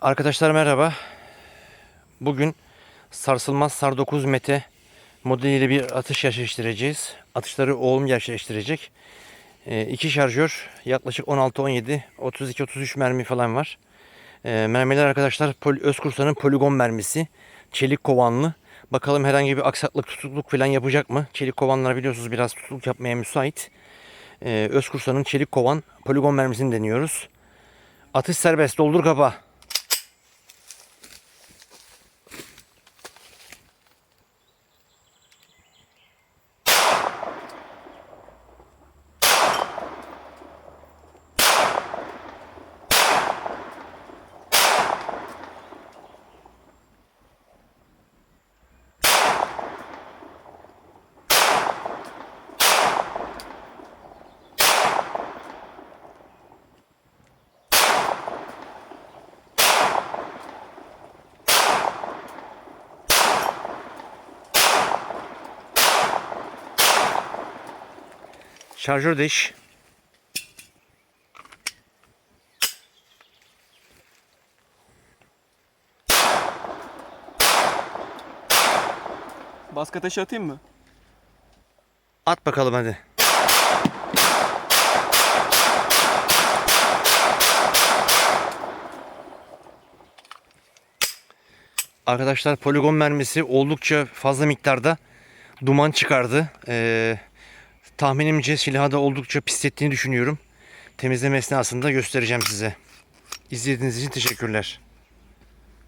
Arkadaşlar merhaba. Bugün sarsılmaz SAR 9 Mete modeliyle bir atış gerçekleştireceğiz. Atışları oğlum gerçekleştirecek. Ee, iki şarjör yaklaşık 16-17 32-33 mermi falan var. Ee, mermiler arkadaşlar Pol Özkursa'nın poligon mermisi. Çelik kovanlı. Bakalım herhangi bir aksaklık tutukluk falan yapacak mı? Çelik kovanlar biliyorsunuz biraz tutukluk yapmaya müsait. Ee, Özkursa'nın çelik kovan poligon mermisini deniyoruz. Atış serbest. Doldur kapa. Şarjör değiş. Baska taşı atayım mı? At bakalım hadi. Arkadaşlar poligon mermisi oldukça fazla miktarda duman çıkardı. Ee, tahminimce silahı da oldukça pislettiğini düşünüyorum. Temizleme esnasında göstereceğim size. İzlediğiniz için teşekkürler.